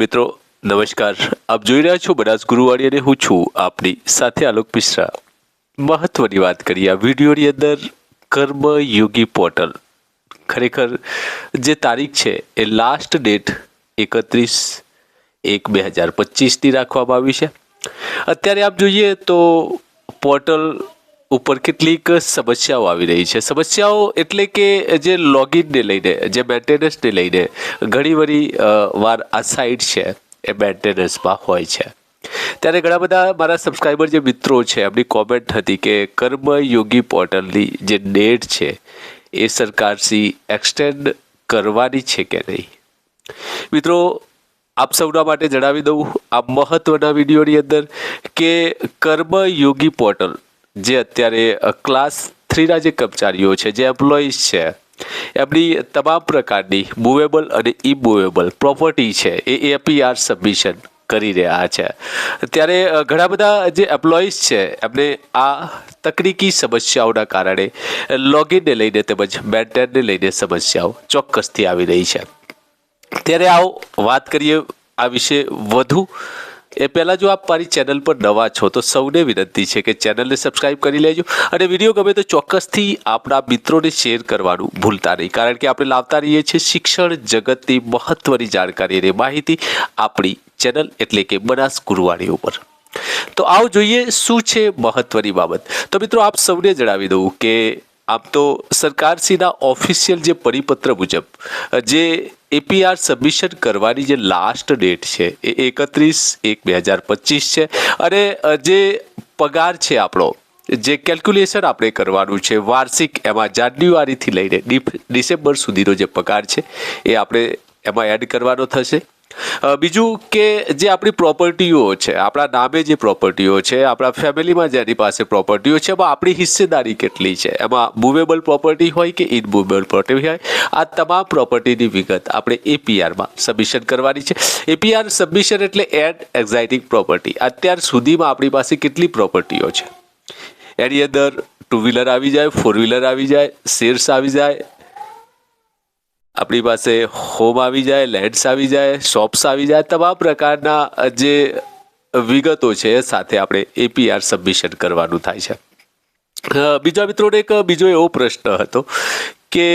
મિત્રો, નમસ્કાર. આપ જોઈ રહ્યા છો બનાસ ગુરુવાણી અને હું છું આપની સાથે આલોક મિશ્રા. મહત્વની વાત કરીએ આ વિડીયોની અંદર કર્મયોગી પોર્ટલ. ખરેખર જે તારીખ છે એ લાસ્ટ ડેટ એકત્રીસ એક બે હજાર પચીસની રાખવામાં આવી છે. અત્યારે આપ જોઈએ તો પોર્ટલ ઉપર કેટલીક સમસ્યાઓ આવી રહી છે. સમસ્યાઓ એટલે કે જે લોગિનને લઈને, જે મેન્ટેનન્સને લઈને ઘણી બધી વાર આ સાઇટ છે એ મેન્ટેનન્સમાં હોય છે. ત્યારે ઘણા બધા મારા સબસ્ક્રાઈબર જે મિત્રો છે, એમની કોમેન્ટ હતી કે કર્મયોગી પોર્ટલની જે ડેટ છે, એ સરકારશ્રી એક્સટેન્ડ કરવાની છે કે નહીં? મિત્રો, આપ સૌના માટે જણાવી દઉં, આ મહત્વના વિડીયોની અંદર કે કર્મયોગી પોર્ટલ જે અત્યારે ક્લાસ થ્રીના જે કર્મચારીઓ છે, જે એમ્પ્લોઈઝ છે, એમની તમામ પ્રકારની મૂવેબલ અને ઇમૂવેબલ પ્રોપર્ટી છે, એ એપીઆર સબમિશન કરી રહ્યા છે. ત્યારે ઘણા બધા જે એમ્પ્લોઈઝ છે, એમને આ તકનીકી સમસ્યાઓના કારણે લોગિનને લઈને તેમજ મેન્ટેનને લઈને સમસ્યાઓ ચોક્કસથી આવી રહી છે. ત્યારે આવો વાત કરીએ, આ વિશે વધુ એ પહેલાં જો આપ મારી ચેનલ પર નવા છો, તો સૌને વિનંતી છે કે ચેનલને સબસ્ક્રાઇબ કરી લેજો અને વીડિયો ગમે તો ચોક્કસથી આપણા મિત્રોને શેર કરવાનું ભૂલતા નહીં. કારણ કે આપણે લાવતા રહીએ છીએ શિક્ષણ જગતની મહત્ત્વની જાણકારી અને માહિતી આપણી ચેનલ એટલે કે બનાસ ગુરુવાણી ઉપર તો આવો જોઈએ શું છે મહત્ત્વની બાબત. તો મિત્રો આપ સૌને જણાવી દઉં કે આમ તો સરકારશ્રીના ઓફિશિયલ જે પરિપત્ર મુજબ, જે એપીઆર સબમિશન કરવાની જે લાસ્ટ ડેટ છે, એ એકત્રીસ એક બે હજાર પચીસ છે. અને જે પગાર છે આપણો, જે કેલ્ક્યુલેશન આપણે કરવાનું છે, વાર્ષિક એમાં જાન્યુઆરીથી લઈને ડિસેમ્બર સુધીનો જે પગાર છે, એ આપણે એમાં એડ કરવાનો થશે. બીજું કે જે આપણી પ્રોપર્ટીઓ છે, આપણા નામે જે પ્રોપર્ટીઓ છે, આપણા ફેમિલીમાં જેની પાસે પ્રોપર્ટીઓ છે, એમાં આપણી હિસ્સેદારી કેટલી છે? એમાં મૂવેબલ પ્રોપર્ટી હોય કે ઇનમૂવેબલ પ્રોપર્ટી હોય? આ તમામ પ્રોપર્ટીની વિગત આપણે એપીઆરમાં સબમિશન કરવાની છે. એપીઆર સબમિશન એટલે એડ એક્ઝાઇટિંગ પ્રોપર્ટી અત્યાર સુધીમાં આપણી પાસે કેટલી પ્રોપર્ટીઓ છે? એની અંદર ટુ વ્હીલર આવી જાય ફોર વ્હીલર આવી જાય શેર્સ આવી જાય આપણી પાસે હોમ આવી જાય લેન્ડ્સ આવી જાય શોપ્સ આવી જાય, તમામ પ્રકારના જે વિગતો છે સાથે આપણે એપીઆર સબમિશન કરવાનું થાય છે. બીજા મિત્રોને એક બીજો એવો પ્રશ્ન હતો કે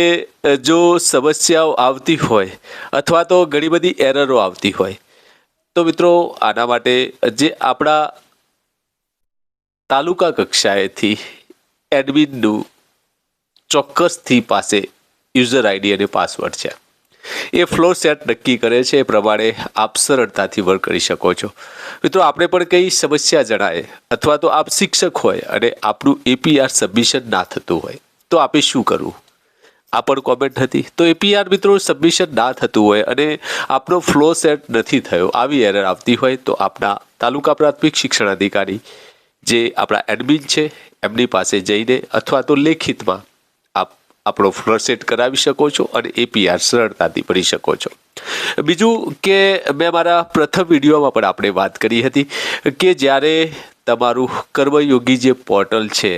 જો સમસ્યાઓ આવતી હોય અથવા તો ઘણી બધી એરરો આવતી હોય, તો મિત્રો આના માટે જે આપણા તાલુકા કક્ષાએથી એડમિનનું ચોક્કસથી પાસે યુઝર આઈડી અને પાસવર્ડ છે. એ ફ્લો સેટ નક્કી કરે છે એ પ્રમાણે આપ સરળતાથી વર્ક કરી શકો છો. મિત્રો, આપણે પણ કંઈ સમસ્યા જણાય અથવા તો આપ શિક્ષક હોય અને આપણું એપીઆર સબમિશન ના થતું હોય, તો આપે શું કરવું? આ પણ કોમેન્ટ હતી. તો એપીઆર મિત્રો સબમિશન ના થતું હોય અને આપનો ફ્લો સેટ નથી થયો, આવી એરર આવતી હોય, તો આપના તાલુકા પ્રાથમિક શિક્ષણ અધિકારી જે આપણા એડમિન છે, એમની પાસે જઈને અથવા તો લેખિતમાં આપ આપણો ફ્લો સેટ કરાવી શકો છો અને એપીઆર સરળતાથી ભરી શકો છો. બીજું કે મેં મારા પ્રથમ વિડીયોમાં પણ આપણે વાત કરી હતી કે જ્યારે તમારું કર્મયોગી જે પોર્ટલ છે,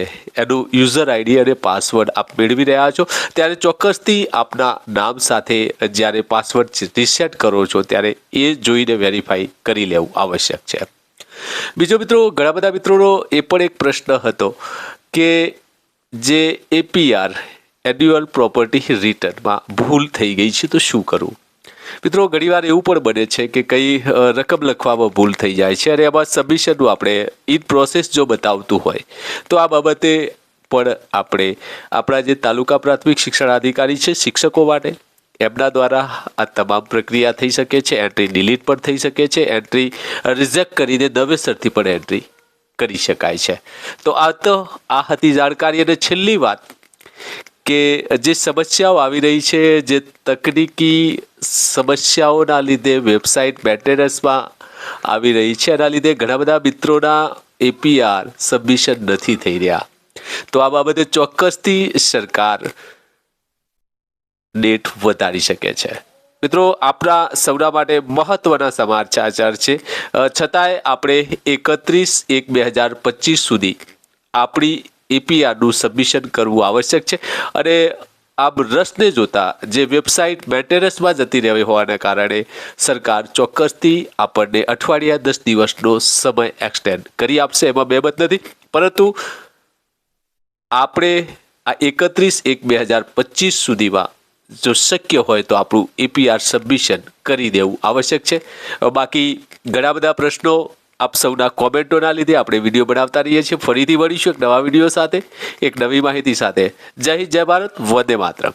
એનું યુઝર આઈડી અને પાસવર્ડ આપ મેળવી રહ્યા છો, ત્યારે ચોક્કસથી આપના નામ સાથે જ્યારે પાસવર્ડ રિસેટ કરો છો, ત્યારે એ જોઈને વેરીફાઈ કરી લેવું આવશ્યક છે. બીજો મિત્રો, ઘણા બધા મિત્રોનો એ પણ એક પ્રશ્ન હતો કે જે એપીઆર એન્યુઅલ પ્રોપર્ટી રિટર્નમાં ભૂલ થઈ ગઈ છે, તો શું કરવું મિત્રો, ઘણીવાર એવું પણ બને છે કે કઈ રકમ લખવામાં ભૂલ થઈ જાય છે, અને એમાં સબમિશનનું આપણે ઇન પ્રોસેસ જો બતાવતું હોય, તો આ બાબતે પણ આપણે, આપણા જે તાલુકા પ્રાથમિક શિક્ષણ અધિકારી છે, શિક્ષકો માટે, એમના દ્વારા આ તમામ પ્રક્રિયા થઈ શકે છે એન્ટ્રી ડિલીટ પણ થઈ શકે છે એન્ટ્રી રિઝેક્ટ કરીને નવેસરથી પણ એન્ટ્રી કરી શકાય છે. તો આ તો આ હતી જાણકારી, અને છેલ્લી વાત કે જે સમસ્યાઓ આવી રહી છે, જે તકનીકી સમસ્યાઓના લીધે વેબસાઇટ મેન્ટેનન્સમાં આવી રહી છે, એના લીધે ઘણા બધા મિત્રોના એપીઆર સબમિશન નથી થઈ રહ્યા. તો આ બાબતે ચોક્કસથી સરકાર ડેટ વધારી શકે છે. મિત્રો, આપણા સૌના માટે મહત્વના સમાચાર છે. છતાંય આપણે એકત્રીસ એક બે હજાર પચીસ સુધી આપણી એપીઆરનું સબમિશન કરવું આવશ્યક છે. અને આમ રસને જોતા જે વેબસાઇટ મેન્ટેનન્સમાં જતી રહેવી હોવાના કારણે સરકાર ચોક્કસથી આપણને અઠવાડિયા દસ દિવસનો સમય એક્સટેન્ડ કરી આપશે, એમાં બેમત નથી. પરંતુ આપણે આ એકત્રીસ એક બે હજાર પચીસ સુધીમાં જો શક્ય હોય તો આપણું એપીઆર સબમિશન કરી દેવું આવશ્યક છે. બાકી ઘણા બધા પ્રશ્નો આપ સૌના કોમેન્ટોના લીધે આપણે વીડિયો બનાવતા રહીએ છીએ. ફરીથી મળીશું એક નવા વીડિયો સાથે, એક નવી માહિતી સાથે. જય હિન્દ, જય ભારત, વંદે માતરમ.